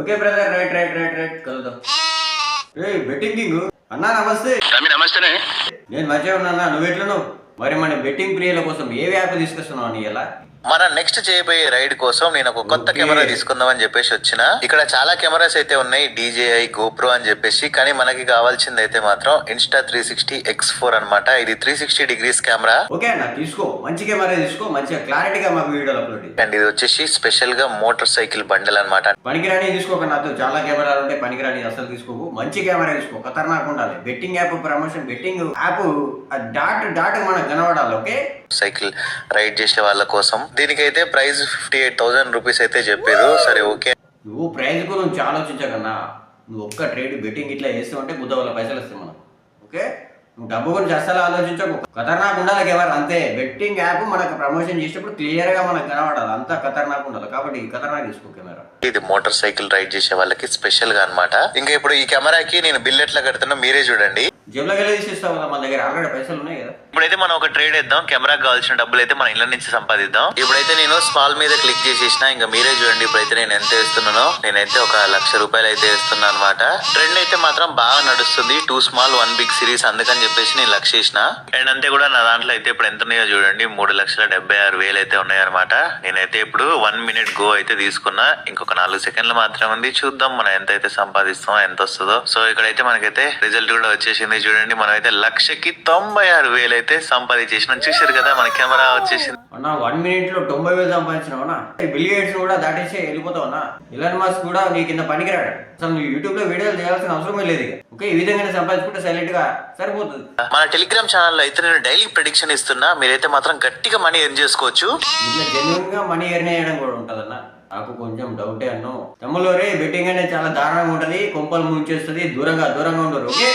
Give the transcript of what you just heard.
Okay brother right right right right కలుద్దాం. ఏ betting king అన్నా నమస్తే. నమస్తేనే. నేను మంచిగా ఉన్నా నువ్వు ఎట్లున్నావు? మరి మన బెట్టింగ్ ప్రియుల కోసం ఏ యాప్ తీసుకొస్తున్నావు అని ఎలా మన నెక్స్ట్ చేయబోయే రైడ్ కోసం నేను ఒక కొత్త. కెమెరా తీసుకుందాం అని చెప్పేసి వచ్చిన. ఇక్కడ చాలా కెమెరాస్ అయితే ఉన్నాయి డీజేఐ గోప్రో అని చెప్పేసి. కానీ మనకి కావాల్సింది అయితే మాత్రం Insta three sixty X four అనమాట ఇది three sixty degrees camera. Okay అన్న తీసుకో. మంచి కెమెరా తీసుకో మంచిగా క్లారిటీగా మాకు వీడియోలు అప్లోడ్. అండ్ ఇది వచ్చేసి స్పెషల్గా మోటార్ సైకిల్ బండల్ అనమాట పనికిరాని తీసుకోక నాతో. చాలా కెమెరాలు ఉంటాయి పనికిరాని అసలు తీసుకోకు. మంచి కెమెరా తీసుకో. ఖతర్నాక్ ఉండాలి. Betting app promotion betting app dot dot మనకు కనబడాలి ఓకే? సైకిల్ రైడ్ చేసే వాళ్ళ కోసం. దీనికైతే price fifty eight thousand rupees అయితే చెప్పారు. సరే ఓకే. నువ్వు ప్రైజ్ గురించి ఆలోచించకన్నా నువ్వు ఒక్క ట్రేడ్ బెట్టింగ్ ఇట్లా చేస్తావంటే గుద్ద వల్ల పైసలు వస్తాయి మనం ఓకే? నువ్వు డబ్బు గురించి అస్సలు ఆలోచించకు. ఖతర్నాక్ ఉండాలి కెమెరా అంతే. బెట్టింగ్ యాప్ మనకు ప్రమోషన్ చేసేటప్పుడు క్లియర్గా మనకు కనబడాలి. అంతా ఖతర్నాక్ ఉండాలి. కాబట్టి ఖతర్నాక్ తీసుకో కెమెరా. ఇది మోటార్ సైకిల్ రైడ్ చేసే వాళ్ళకి స్పెషల్గా అన్నమాట. ఇంకా ఇప్పుడు ఈ కెమెరాకి నేను బిల్ ఎట్లా కడుతున్నా మీరే చూడండి. జేబులోకి వెళ్ళి తీసేస్తావు కదా మన దగ్గర. ఆల్రెడీ పైసలు ఉన్నాయి కదా. ఇప్పుడైతే మనం ఒక ట్రేడ్ వేద్దాం. కెమెరాకి కావాల్సిన డబ్బులు అయితే మన ఇళ్ళ నుంచి సంపాదిద్దాం. ఇప్పుడైతే నేను స్మాల్ మీద క్లిక్ చేసేసిన. ఇంకా మీరే చూడండి ఇప్పుడైతే నేను ఎంత వేస్తున్నానో. నేనైతే ఒక లక్ష రూపాయలు అయితే వేస్తున్నా అనమాట ట్రెండ్ అయితే మాత్రం బాగా నడుస్తుంది. Two small one big series అందుకని చెప్పేసి నేను లక్ష వేసిన. అండ్ అంతే కూడా నా దాంట్లో అయితే ఇప్పుడు ఎంత ఉన్నాయో చూడండి. మూడు లక్షల డెబ్బై ఆరు వేలు అయితే ఉన్నాయన్నమాట నేనైతే ఇప్పుడు వన్ మినిట్ గో అయితే తీసుకున్నా. ఇంకొక నాలుగు సెకండ్లు మాత్రమే ఉంది. చూద్దాం మనం ఎంత అయితే సంపాదిస్తాం ఎంత వస్తుందో. సో ఇక్కడైతే మనకైతే రిజల్ట్ కూడా వచ్చేసింది. చూడండి మనం అయితే లక్షకి తొంభై ఆరు వేలు అయితే సంపాదించేసినాం చూసారు కదా మన కెమెరా వచ్చేసింది. అన్న వన్ మినిట్లో తొంభై వేలు సంపాదించినావునా బిల్ గేట్స్ కూడా దాటేసి వెళ్ళిపోతావునా ఇలాన్ మాస్ కూడా నీ కింద పనికిరాడు. అసలు నువ్వు యూట్యూబ్లో వీడియోలు చేయాల్సిన అవసరమే లేదు ఓకే ఈ విధంగానే సంపాదించుకుంటే సైలెంట్గా సరిపోతుంది. మన టెలిగ్రామ్ ఛానల్లో అయితే నేను డైలీ ప్రిడిక్షన్ ఇస్తున్నా మీరైతే మాత్రం గట్టిగా మనీ ఎర్న్ చేసుకోవచ్చు. ఇట్లా జెన్యున్గా మనీ ఎర్న్ చేయడం కూడా ఉంటదన్న నాకు కొంచెం డౌటే అన్ను. తమ్ముళ్ళు రే బెట్టింగ్ అనేది చాలా దారుణంగా ఉంటది కొంపలు ముంచేస్తుంది దూరంగా దూరంగా ఉండరు. ఓకే?